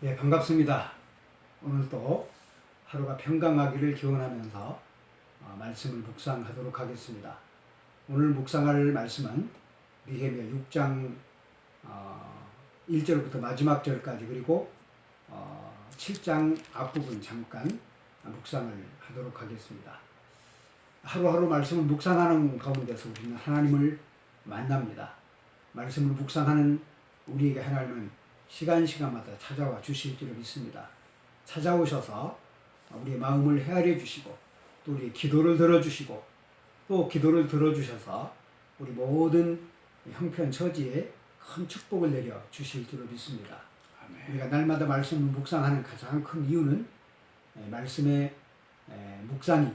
네, 반갑습니다. 오늘도 하루가 평강하기를 기원하면서 어, 말씀을 묵상하도록 하겠습니다. 오늘 묵상할 말씀은 니헤미야 6장 어, 1절부터 마지막 절까지 그리고 어, 7장 앞부분 잠깐 묵상을 하도록 하겠습니다. 하루하루 말씀을 묵상하는 가운데서 우리는 하나님을 만납니다. 말씀을 묵상하는 우리에게 하나님은 시간 시간마다 찾아와 주실 줄을 믿습니다. 찾아오셔서 우리의 마음을 헤아려 주시고 또 우리의 기도를 들어주시고 또 기도를 들어주셔서 우리 모든 형편 처지에 큰 축복을 내려 주실 줄을 믿습니다. 우리가 날마다 말씀을 묵상하는 가장 큰 이유는 에, 말씀의 에, 묵상이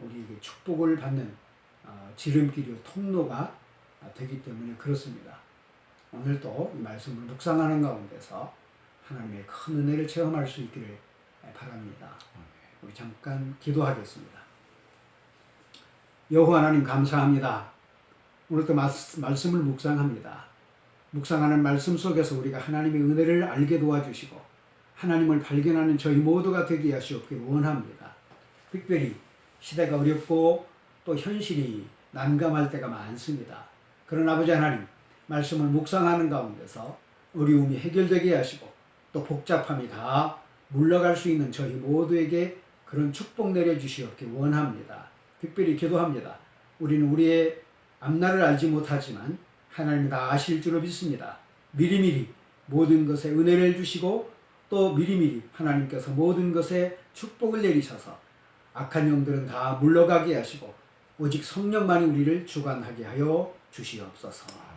우리에게 축복을 받는 어, 지름길이요 통로가 아, 되기 때문에 그렇습니다. 오늘도 이 말씀을 묵상하는 가운데서 하나님의 큰 은혜를 체험할 수 있기를 바랍니다. 우리 잠깐 기도하겠습니다. 여호와 하나님 감사합니다. 오늘도 말씀을 묵상합니다. 묵상하는 말씀 속에서 우리가 하나님의 은혜를 알게 도와주시고 하나님을 발견하는 저희 모두가 되게 하시옵길 원합니다. 특별히 시대가 어렵고 또 현실이 난감할 때가 많습니다. 그런 아버지 하나님 말씀을 묵상하는 가운데서 어려움이 해결되게 하시고 또 복잡함이 다 물러갈 수 있는 저희 모두에게 그런 축복 내려주시옵길 원합니다. 특별히 기도합니다. 우리는 우리의 앞날을 알지 못하지만 하나님이 다 아실 줄을 믿습니다. 미리미리 모든 것에 은혜를 주시고 또 미리미리 하나님께서 모든 것에 축복을 내리셔서 악한 영들은 다 물러가게 하시고 오직 성령만이 우리를 주관하게 하여 주시옵소서.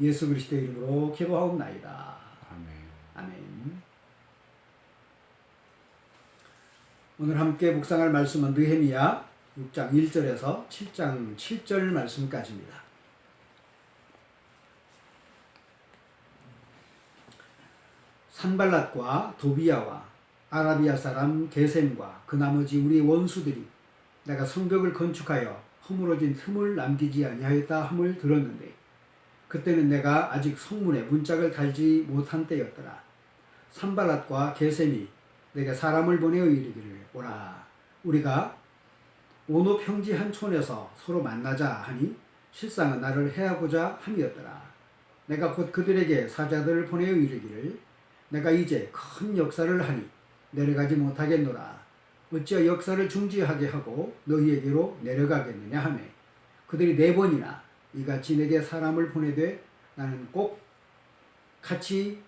예수 그리스도의 이름으로 기도하옵나이다. 아멘. 아멘. 오늘 함께 묵상할 말씀은 느헤미야 6장 1절에서 7장 7절 말씀까지입니다. 산발랏과 도비야와 아라비아 사람 게셈과 그 나머지 우리 원수들이 내가 성벽을 건축하여 허물어진 틈을 남기지 아니하였다 함을 들었는데 그때는 내가 아직 성문에 문짝을 달지 못한 때였더라. 산발랏과 게셈이 내게 사람을 보내어 이르기를 오라. 우리가 오노 평지 한 촌에서 서로 만나자 하니 실상은 나를 해하고자 함이었더라. 내가 곧 그들에게 사자들을 보내어 이르기를 내가 이제 큰 역사를 하니 내려가지 못하겠노라. 어찌하여 역사를 중지하게 하고 너희에게로 내려가겠느냐 하매 그들이 네 번이나 이같이 내게 사람을 보내되 나는 꼭 같이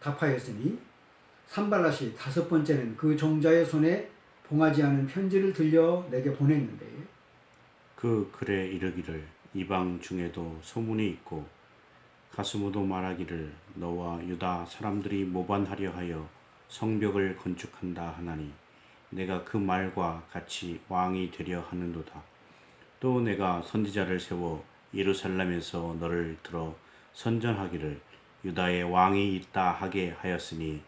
답하였으니 산발라시 다섯 번째는 그 종자의 손에 봉하지 않은 편지를 들려 내게 보냈는데 그 글에 이르기를 이방 중에도 소문이 있고 가스무도 말하기를 너와 유다 사람들이 모반하려 하여 성벽을 건축한다 하나니 내가 그 말과 같이 왕이 되려 하는도다. 또 내가 선지자를 세워 예루살렘에서 너를 들어 선전하기를 유다의 왕이 있다 하게 하였으니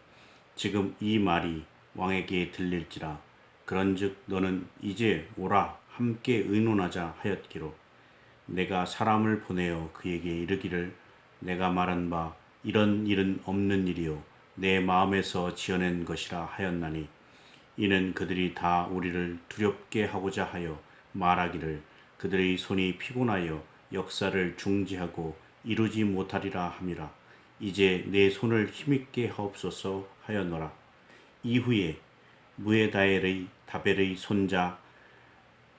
지금 이 말이 왕에게 들릴지라. 그런즉 너는 이제 오라. 함께 의논하자 하였기로. 내가 사람을 보내어 그에게 이르기를 내가 말한 바 이런 일은 없는 일이요. 내 마음에서 지어낸 것이라 하였나니. 이는 그들이 다 우리를 두렵게 하고자 하여 말하기를 그들의 손이 피곤하여 역사를 중지하고 이루지 못하리라 함이라. 이제 내 손을 힘있게 하옵소서 하였노라. 이후에 무에다엘의 다벨의 손자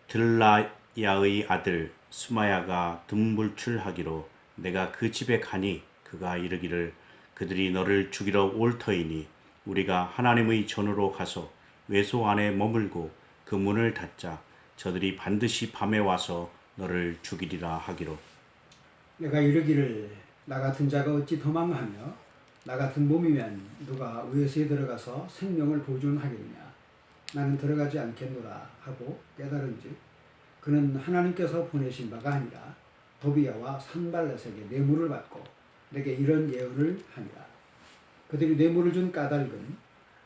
들라야의 아들 스마야가 등불출하기로 내가 그 집에 가니 그가 이르기를 그들이 너를 죽이러 올 터이니 우리가 하나님의 전으로 가서 외소 안에 머물고 그 문을 닫자 저들이 반드시 밤에 와서 너를 죽이리라 하기로. 내가 이르기를 나 같은 자가 어찌 도망하며 나 같은 몸이면 누가 외세에 들어가서 생명을 보존하겠느냐? 나는 들어가지 않겠노라 하고 깨달은즉 그는 하나님께서 보내신 바가 아니라 도비야와 산발렛에게 뇌물을 받고 내게 이런 예언을 하니라. 그들이 뇌물을 준 까닭은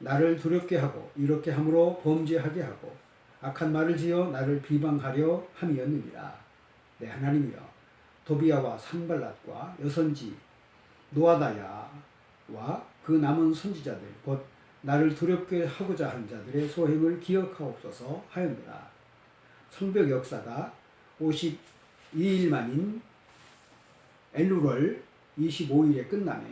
나를 두렵게 하고 이렇게 함으로 범죄하게 하고 악한 말을 지어 나를 비방하려 함이었느니라 내 하나님이여 도비야와 산발랏과 여선지 노아다야와 그 남은 선지자들 곧 나를 두렵게 하고자 한 자들의 소행을 기억하옵소서 하였노라. 성벽 역사가 52일 만인 엘루월 25일에 끝나매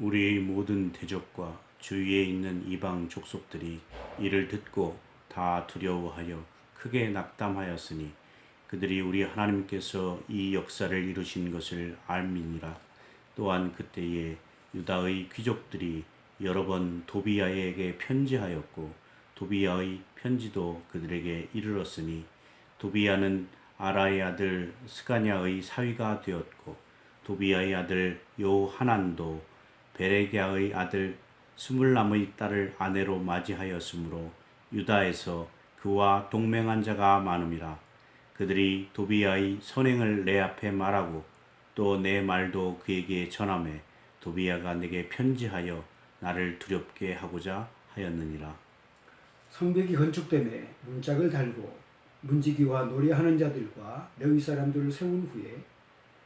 우리의 모든 대적과 주위에 있는 이방 족속들이 이를 듣고 다 두려워하여 크게 낙담하였으니 그들이 우리 하나님께서 이 역사를 이루신 것을 알미니라. 또한 그때에 유다의 귀족들이 여러 번 도비야에게 편지하였고 도비야의 편지도 그들에게 이르렀으니 도비야는 아라의 아들 스가냐의 사위가 되었고 도비야의 아들 요하난도 베레기야의 아들 스물람의 딸을 아내로 맞이하였으므로 유다에서 그와 동맹한 자가 많음이라 그들이 도비야의 선행을 내 앞에 말하고 또 내 말도 그에게 전함해 도비야가 내게 편지하여 나를 두렵게 하고자 하였느니라. 성벽이 건축됨에 문짝을 달고 문지기와 노래하는 자들과 레위 사람들을 세운 후에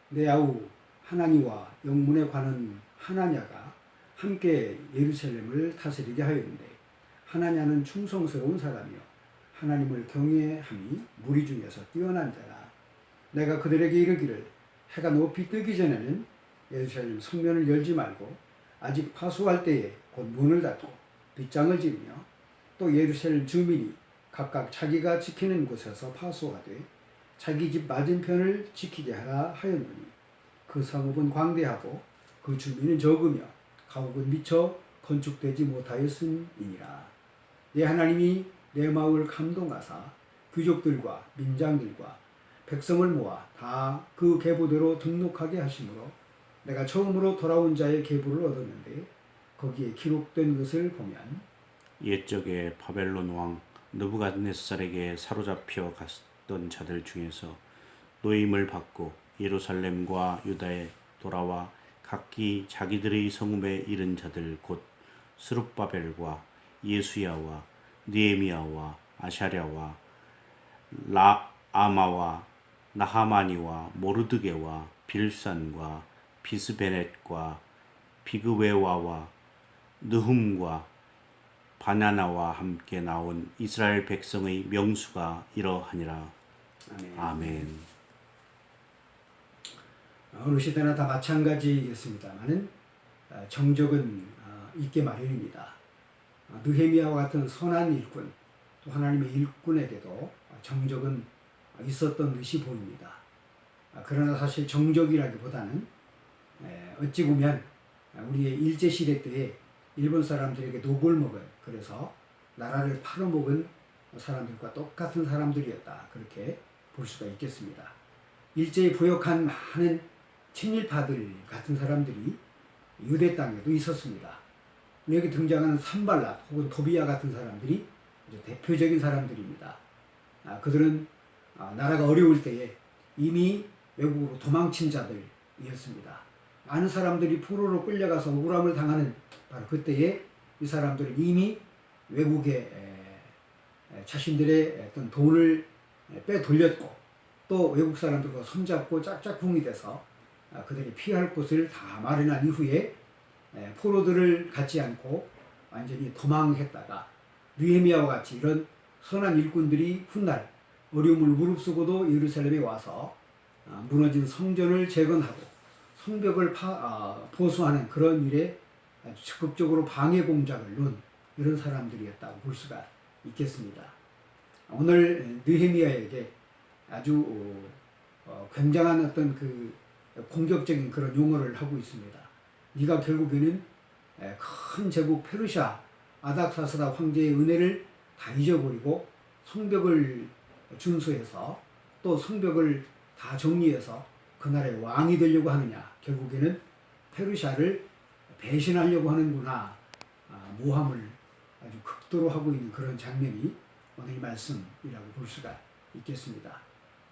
내 아우 하나니와 영문에 관한 하나냐가 함께 예루살렘을 다스리게 하였는데 하나냐는 충성스러운 사람이요 하나님을 경외함이 무리 중에서 뛰어난 자라. 내가 그들에게 이르기를 해가 높이 뜨기 전에는 예루살렘 성면을 열지 말고 아직 파수할 때에 곧 문을 닫고 빗장을 지으며 또 예루살렘 주민이 각각 자기가 지키는 곳에서 파수하되 자기 집 맞은편을 지키게 하라 하였노니 그 성읍은 광대하고 그 주민은 적으며 가옥은 미처 건축되지 못하였음이니라. 내 하나님이 내 마음을 감동하사 귀족들과 민장들과 백성을 모아 다 그 계보대로 등록하게 하심으로 내가 처음으로 돌아온 자의 계보를 얻었는데 거기에 기록된 것을 보면 옛적에 바벨론 왕 느부갓네살에게 사로잡혀 갔던 자들 중에서 노임을 받고 예루살렘과 유다에 돌아와 각기 자기들의 성읍에 이른 자들 곧 스룹바벨과 예수야와 느에미야와 아샤랴와 라아마와 나하마니와 모르드게와 빌산과 비스베넷과 비그웨와와 느훔과 바나나와 함께 나온 이스라엘 백성의 명수가 이러하니라. 아멘. 아멘. 어느 시대나 다 마찬가지겠습니다만은 아, 정적은 아, 있게 마련입니다. 아, 느헤미야와 같은 선한 일꾼 또 하나님의 일꾼에게도 정적은 있었던 듯이 보입니다. 아, 그러나 사실 정적이라기보다는 에, 어찌 보면 우리의 일제 시대 때에 일본 사람들에게 녹을 먹은 그래서 나라를 팔아먹은 사람들과 똑같은 사람들이었다 그렇게 볼 수가 있겠습니다. 일제에 부역한 많은 친일파들 같은 사람들이 유대 땅에도 있었습니다. 여기 등장하는 산발락 혹은 도비야 같은 사람들이 대표적인 사람들입니다. 아, 그들은 아, 나라가 어려울 때에 이미 외국으로 도망친 자들이었습니다. 많은 사람들이 포로로 끌려가서 억울함을 당하는 바로 그때에 이 사람들은 이미 외국에 에, 에, 자신들의 어떤 돈을 빼돌렸고 또 외국 사람들과 손잡고 짝짝꿍이 돼서 아, 그들이 피할 곳을 다 마련한 이후에 에, 포로들을 갖지 않고 완전히 도망했다가 느헤미야와 같이 이런 선한 일꾼들이 훗날 어려움을 무릅쓰고도 예루살렘에 와서 아, 무너진 성전을 재건하고 성벽을 파, 아, 보수하는 그런 일에 아주 적극적으로 방해 공작을 놓은 이런 사람들이었다고 볼 수가 있겠습니다. 오늘 느헤미야에게 아주 어, 어, 굉장한 어떤 그 공격적인 그런 용어를 하고 있습니다. 네가 결국에는 에, 큰 제국 페르시아 아닥사스다 황제의 은혜를 다 잊어버리고 성벽을 준수해서 또 성벽을 다 정리해서 그 나라의 왕이 되려고 하느냐 결국에는 페르시아를 배신하려고 하는구나 아, 모함을 아주 극도로 하고 있는 그런 장면이 오늘 말씀이라고 볼 수가 있겠습니다.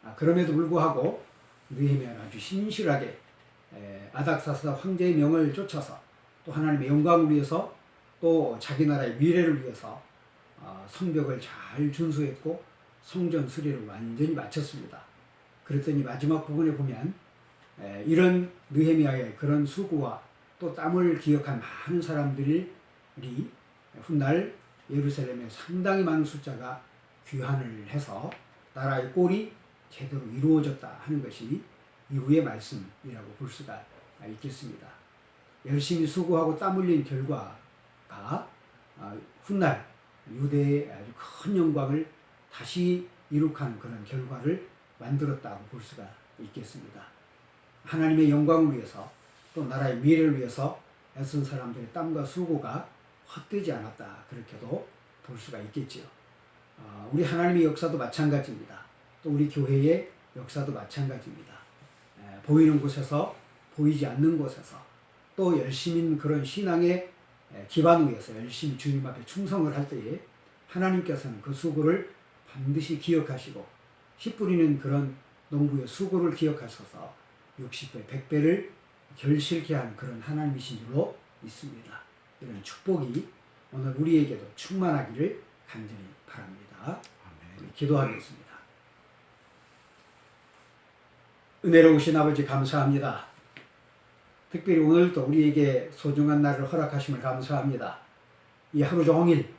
아, 그럼에도 불구하고 느헤미야는 아주 신실하게 에, 아닥사스다 황제의 명을 쫓아서 또 하나님의 영광을 위해서 또 자기 나라의 미래를 위해서 어, 성벽을 잘 준수했고 성전 수리를 완전히 마쳤습니다. 그랬더니 마지막 부분에 보면 에, 이런 느헤미야의 그런 수고와 또 땀을 기억한 많은 사람들이 훗날 예루살렘에 상당히 많은 숫자가 귀환을 해서 나라의 꼴이 제대로 이루어졌다 하는 것이 이후의 말씀이라고 볼 수가 있겠습니다. 열심히 수고하고 땀 흘린 결과가 어, 훗날 유대의 아주 큰 영광을 다시 이룩하는 그런 결과를 만들었다고 볼 수가 있겠습니다. 하나님의 영광을 위해서 또 나라의 미래를 위해서 애쓴 사람들의 땀과 수고가 헛되지 않았다 그렇게도 볼 수가 있겠지요. 어, 우리 하나님의 역사도 마찬가지입니다. 또 우리 교회의 역사도 마찬가지입니다. 에, 보이는 곳에서 보이지 않는 곳에서 또 열심인 그런 신앙의 에, 기반 위에서 열심히 주님 앞에 충성을 할 때에 하나님께서는 그 수고를 반드시 기억하시고 씨 뿌리는 그런 농부의 수고를 기억하셔서 60배, 100배를 결실케 하는 그런 하나님이신 줄로 믿습니다. 이런 축복이 오늘 우리에게도 충만하기를 간절히 바랍니다. 기도하겠습니다. 은혜로우신 아버지 감사합니다. 특별히 오늘도 우리에게 소중한 날을 허락하심을 감사합니다. 이 하루 종일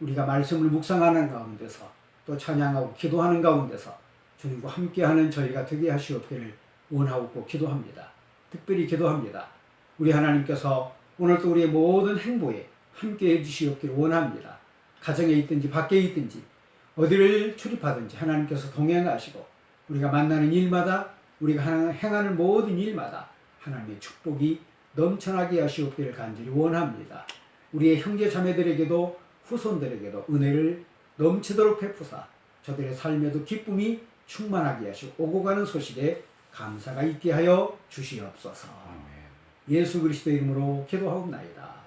우리가 말씀을 묵상하는 가운데서 또 찬양하고 기도하는 가운데서 주님과 함께하는 저희가 되게 하시옵기를 원하고 기도합니다. 특별히 기도합니다. 우리 하나님께서 오늘도 우리의 모든 행보에 함께 해 주시옵기를 원합니다. 가정에 있든지 밖에 있든지 어디를 출입하든지 하나님께서 동행하시고 우리가 만나는 일마다 우리가 행하는 모든 일마다 하나님의 축복이 넘쳐나게 하시옵기를 간절히 원합니다. 우리의 형제 자매들에게도 후손들에게도 은혜를 넘치도록 베푸사 저들의 삶에도 기쁨이 충만하게 하시고 오고 가는 소식에 감사가 있게 하여 주시옵소서. 예수 그리스도 이름으로 기도하옵나이다.